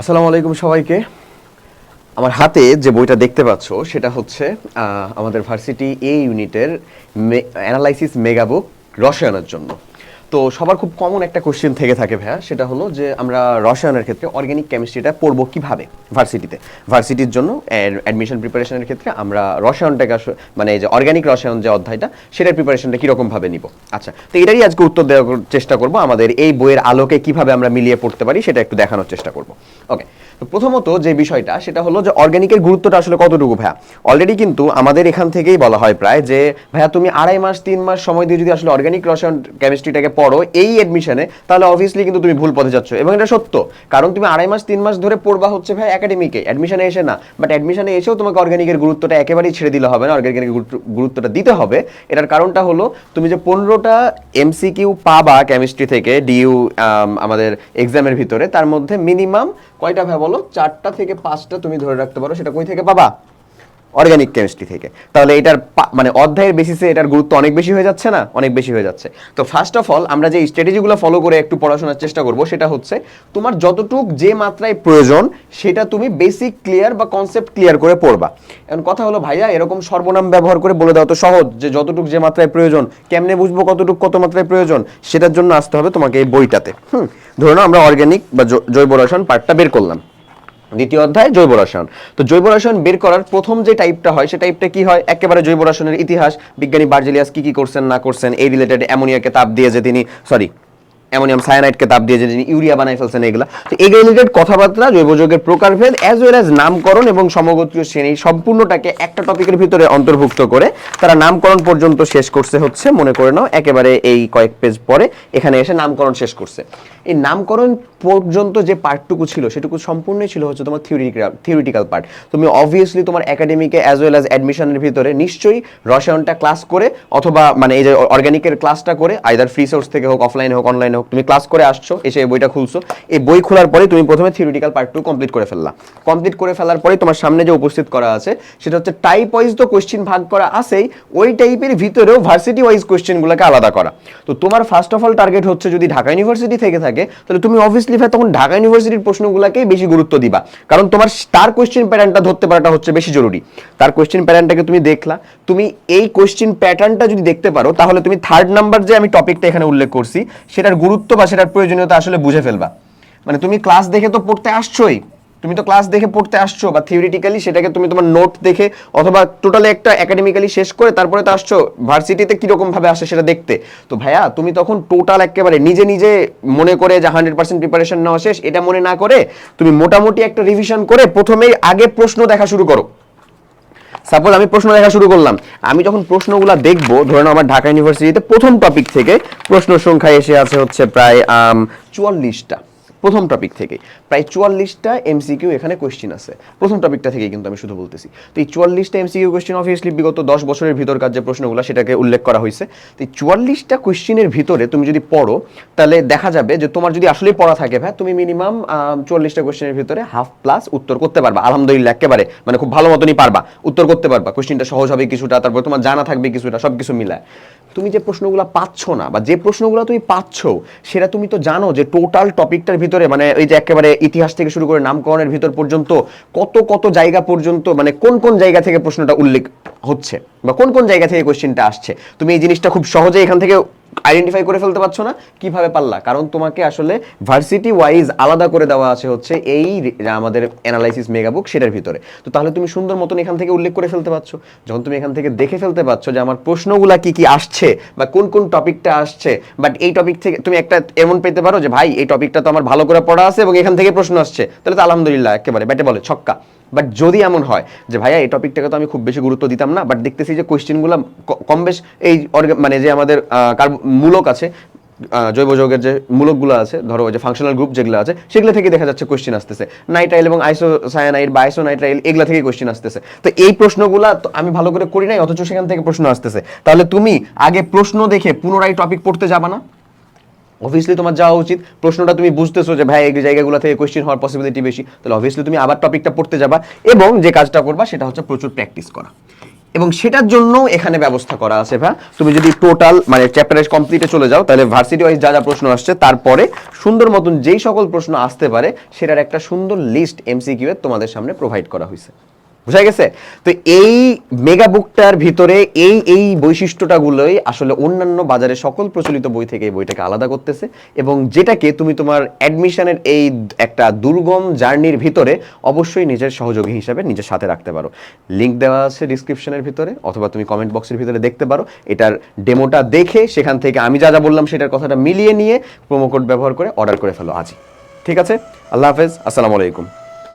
আসসালামু আলাইকুম সবাইকে। আমার হাতে যে বইটা দেখতে পাচ্ছ, সেটা হচ্ছে আমাদের ভার্সিটি এ ইউনিটের অ্যানালাইসিস মেগাবুক রসায়নের জন্য। তো সবার খুব কমন একটা কোশ্চেন থেকে থাকে ভাইয়া, সেটা হলো যে আমরা রসায়নের ক্ষেত্রে অর্গ্যানিক কেমিস্ট্রিটা পড়ব কীভাবে ভার্সিটিতে ভার্সিটির জন্য অ্যাডমিশন প্রিপারেশনের ক্ষেত্রে আমরা রসায়নটাকে মানে যে অর্গ্যানিক রসায়ন যে অধ্যায়টা, সেটার প্রিপারেশনটা কীরকম ভাবে নিব? আচ্ছা তো এটারই আজকে উত্তর দেওয়ার চেষ্টা করব, আমাদের এই বইয়ের আলোকে কীভাবে আমরা মিলিয়ে পড়তে পারি সেটা একটু দেখানোর চেষ্টা করব। ওকে তো প্রথমত যে বিষয়টা, সেটা হলো যে অর্গানিকের গুরুত্বটা আসলে কতটুকু ভাইয়া? অলরেডি কিন্তু আমাদের এখান থেকেই বলা হয় প্রায় যে, ভাইয়া তুমি আড়াই মাস, তিন মাস সময় দিয়ে যদি আসলে অর্গানিক রসায়ন কেমিস্ট্রিটাকে পড়ো এই এডমিশনে তাহলে অবভিয়াসলি কিন্তু তুমি ভুল পথে যাচ্ছ। এবং এটা সত্য, কারণ তুমি আড়াই মাস, তিন মাস ধরে পড়বা হচ্ছে ভাই একাডেমিকে অ্যাডমিশনে এসে না। বাট অ্যাডমিশনে এসেও তোমাকে অর্গানিকের গুরুত্বটা একেবারেই ছেড়ে দিলে হবে না অর্গানিকের গুরুত্ব- গুরুত্বটা দিতে হবে। এটার কারণটা হলো, তুমি যে পনেরোটা এমসিকিউ পাবা কেমিস্ট্রি থেকে ডিইউ আমাদের এক্সামের ভিতরে, তার মধ্যে মিনিমাম কয়টা ভাই বলো? চারটা থেকে পাঁচটা তুমি ধরে রাখতে পারো সেটা কই থেকে পাবা? অর্গানিক কেমিস্ট্রি থেকে। তাহলে এটার মানে অধ্যায়ের বেসিসে এটার গুরুত্ব অনেক বেশি হয়ে যাচ্ছে না? অনেক বেশি হয়ে যাচ্ছে। তো ফার্স্ট অফ অল আমরা যে স্ট্র্যাটেজিগুলো ফলো করে একটু পড়াশোনার চেষ্টা করব, সেটা হচ্ছে তোমার যতটুক যে মাত্রায় প্রয়োজন, সেটা তুমি বেসিক ক্লিয়ার বা কনসেপ্ট ক্লিয়ার করে পড়বা। এখন কথা হলো, ভাইয়া, এরকম সর্বনাম ব্যবহার করে বলে দাও তো সহজ যে যতটুক যে মাত্রায় প্রয়োজন, কেমনে বুঝব কতটুক কত মাত্রায় প্রয়োজন? সেটার জন্য আসতে হবে তোমাকে এই বইটাতে। হুম ধরুন আমরা অর্গানিক বা জৈব রসায়ন পার্টটা বের করলাম। দ্বিতীয় অধ্যায় জৈব রসায়ন। তো জৈব রসায়ন বের করার প্রথম যে টাইপটা হয়, সে টাইপটা কি হয়? একেবারে জৈব রসায়নের ইতিহাস। বিজ্ঞানী বার্জেলিয়াস কি কি করছেন, না করছেন, এই রিলেটেড অ্যামোনিয়াকে তাপ দিয়ে যে তিনি। সরি অ্যামোনিয়াম সায়ানাইডকে তাপ দিয়ে যে ইউরিয়া বানাই ফেলছেন এগুলা। তো এই রিলেটেড কথাবার্তা জৈব যৌগের প্রকারভেদ অ্যাজ ওয়েল অ্যাজ নামকরণ এবং সমগোত্রীয় শ্রেণি সম্পূর্ণটাকে একটা টপিকের ভিতরে অন্তর্ভুক্ত করে তারা নামকরণ পর্যন্ত শেষ করছে হচ্ছে, মনে করে নাও, একেবারে এই কয়েক পেজ পরে এখানে এসে নামকরণ শেষ করছে। এই নামকরণ পর্যন্ত যে পার্টটুকু ছিল, সেটুকু সম্পূর্ণই ছিল হচ্ছে তোমার থিওরিটিক্যাল থিওরিটিক্যাল পার্ট তুমি অবভিয়াসলি তোমার একাডেমিকে অ্যাজ ওয়েল অ্যাজ অ্যাডমিশনের ভিতরে নিশ্চয়ই রসায়নটা ক্লাস করে, অথবা মানে এই যে অর্গানিকের ক্লাসটা করে আইদার ফ্রি সোর্স থেকে হোক অফলাইনে হোক অনলাইনে হোক তুমি ক্লাস করে আসছো, এসে এই বইটা খুলছো। এই বই খোলার পরে তুমি প্রথমে থিওরিটিক্যাল পার্টটু কমপ্লিট করে ফেললা। কমপ্লিট করে ফেলার পরে তোমার সামনে যে উপস্থিত করা আছে, সেটা হচ্ছে টাইপ ওয়াইজ তো কোশ্চেন ভাগ করা আছেই, ওই টাইপের ভিতরেও ভার্সিটি ওয়াইজ কোশ্চেনগুলোকে আলাদা করা। তো তোমার ফার্স্ট অফ অল টার্গেট হচ্ছে যদি ঢাকা ইউনিভার্সিটি থেকে থাকে, তাহলে তুমি অবভিয়াসলি ভাই তখন ঢাকা ইউনিভার্সিটির প্রশ্নগুলোকেই বেশি গুরুত্ব দিবা। কারণ তোমার তার কোশ্চেন প্যাটার্নটা ধরতে পারাটা হচ্ছে বেশি জরুরি। তার কোশ্চেন প্যাটার্নটাকে তুমি দেখলা, তুমি এই কোশ্চেন প্যাটার্নটা যদি দেখতে পারো, তাহলে তুমি থার্ড নাম্বার যে আমি টপিকটা এখানে উল্লেখ করছি, সেটার গুরুত্ব বা সেটার প্রয়োজনীয়তা আসলে বুঝে ফেলবা। মানে তুমি ক্লাস দেখে তো পড়তে আসছোই। তুমি তো ক্লাস দেখে পড়তে আসছো বা থিওরিটিক্যালি সেটাকে তুমি তোমার নোট দেখে অথবা টোটালি একটা একাডেমিক্যালি শেষ করে তারপরে তো আসছো ভার্সিটিতে কীরকম ভাবে আসে সেটা দেখতে। তো ভাইয়া, তুমি তখন টোটাল একেবারে নিজে নিজে মনে করে যে হান্ড্রেড পার্সেন্ট প্রিপারেশন নেওয়া শেষ, এটা মনে না করে তুমি মোটামুটি একটা রিভিশন করে প্রথমেই আগে প্রশ্ন দেখা শুরু করো। সাপোজ আমি প্রশ্ন দেখা শুরু করলাম। আমি যখন প্রশ্নগুলো দেখব ধরেন আমার ঢাকা ইউনিভার্সিটিতে প্রথম টপিক থেকে প্রশ্ন সংখ্যা এসে আছে হচ্ছে প্রায় চুয়াল্লিশটা। প্রথম টপিক থেকে। প্রায় চুয়াল্লিশটা এমসিকিউ এখানে কোয়েশ্চেন আছে। প্রথম টপিকটা থেকে কিন্তু আমি শুধু বলতেছি। তো এই চুয়াল্লিশটা এমসিকিউ কোয়েশ্চেন অবভিয়াসলি বিগত দশ বছরের ভিতরকার যে প্রশ্নগুলো সেটাকে উল্লেখ করা হয়েছে। তো এই চুয়াল্লিশটা কোয়েশ্চেনের ভিতরে তুমি যদি পড়ো, তাহলে দেখা যাবে যে তোমার যদি আসলেই পড়া থাকে, ভাই, তুমি মিনিমাম চুয়াল্লিশটা কোয়েশ্চেনের ভিতরে হাফ প্লাস উত্তর করতে পারবা। আলহামদুলিল্লাহ, একেবারে মানে খুব ভালো মতনই পারবা। উত্তর করতে পারবা। কোয়েশ্চেনটা সহজ হবে কিছুটা, তারপর তোমার জানা থাকবে কিছুটা সব কিছু মিলায়। তুমি যে প্রশ্নগুলো পাচ্ছ না, বা যে প্রশ্নগুলো তুমি পাচ্ছ, সেটা তুমি তো জানো যে টোটাল টপিকটার ভিতরে মানে ওই যে একেবারে ইতিহাস থেকে শুরু করে নামকরণের ভিতর পর্যন্ত কত কত জায়গা পর্যন্ত মানে কোন কোন জায়গা থেকে প্রশ্নটা উল্লেখ হচ্ছে বা কোন কোন জায়গা থেকে কোশ্চেনটা আসছে? তুমি এই জিনিসটা খুব সহজে এখান থেকে আইডেন্টিফাই করে ফেলতে পারছ না? কীভাবে পারলা? কারণ তোমাকে আসলে ভার্সিটি ওয়াইজ আলাদা করে দেওয়া আছে হচ্ছে এই আমাদের অ্যানালাইসিস মেগাবুক সেটার ভিতরে। তো তাহলে তুমি সুন্দর মতন এখান থেকে উল্লেখ করে ফেলতে পারছ। যখন তুমি এখান থেকে দেখে ফেলতে পারছ যে আমার প্রশ্নগুলা কি কি আসছে বা কোন কোন টপিকটা আসছে বাট এই টপিক থেকে তুমি একটা এমন পেতে পারো যে, ভাই, এই টপিকটা তো আমার ভালো করে পড়া আছে এবং এখান থেকে প্রশ্ন আসছে। তাহলে তো আলহামদুলিল্লাহ একেবারে, ব্যাটে বলে, ছক্কা। বাট যদি এমন হয় যে, ভাইয়া, এই টপিকটাকে তো আমি খুব বেশি গুরুত্ব দিতাম না বাট দেখতেছি যে কোয়েশ্চেনগুলো কম বেশ এই মানে যে আমাদের মূলক আছে জৈব যৌগের যে মূলকগুলো আছে, ধরো যে ফাংশনাল গ্রুপ যেগুলো আছে, সেগুলো থেকে দেখা যাচ্ছে কোয়েশ্চেন আসতেছে। নাইট্রাইল এবং আইসো সায়ানাইড বা আইসো নাইট্রাইল এগুলা থেকে কোয়েশ্চেন আসতেছে। তো এই প্রশ্নগুলো আমি ভালো করে করি নাই, অথচ সেখান থেকে প্রশ্ন আসতেছে। তাহলে তুমি আগে প্রশ্ন দেখে পুনরায় টপিক পড়তে যাবা না? অবভিয়াসলি তোমার যাওয়া উচিত। প্রশ্নটা তুমি বুঝতেছো যে, ভাই, এই জায়গাগুলো থেকে কোয়েশ্চেন হওয়ার পসিবিলিটি বেশি। তাহলে অবভিয়াসলি তুমি আবার টপিকটা পড়তে যাবা এবং যে কাজটা করবা সেটা হচ্ছে প্রচুর প্র্যাকটিস করা। এবং সেটার জন্য এখানে ব্যবস্থা করা আছে ভা তুমি যদি টোটাল মানে চ্যাপ্টারের কমপ্লিটে চলে যাও, তাহলে ভার্সিটি ওয়াইজ যা যা প্রশ্ন আসছে, তারপরে সুন্দর মতন যেই সকল প্রশ্ন আসতে পারে, সেটার একটা সুন্দর লিস্ট এমসিকিউ এর তোমাদের সামনে প্রোভাইড করা হয়েছে। বুঝা গেছে? তো এই মেগা বুকটার ভিতরে এই এই বৈশিষ্ট্যটাগুলোই আসলে অন্যান্য বাজারে সকল প্রচলিত বই থেকে এই বইটাকে আলাদা করতেছে এবং যেটাকে তুমি তোমার অ্যাডমিশনের এই একটা দুর্গম জার্নির ভিতরে অবশ্যই নিজের সহযোগী হিসাবে নিজের সাথে রাখতে পারো। লিঙ্ক দেওয়া আছে ডিসক্রিপশনের ভিতরে অথবা তুমি কমেন্ট বক্সের ভিতরে দেখতে পারো। এটার ডেমোটা দেখে সেখান থেকে আমি যা যা বললাম সেটার কথাটা মিলিয়ে নিয়ে প্রোমো কোড ব্যবহার করে অর্ডার করে ফেলো আজই। ঠিক আছে? আল্লাহ হাফেজ। আসসালামু আলাইকুম।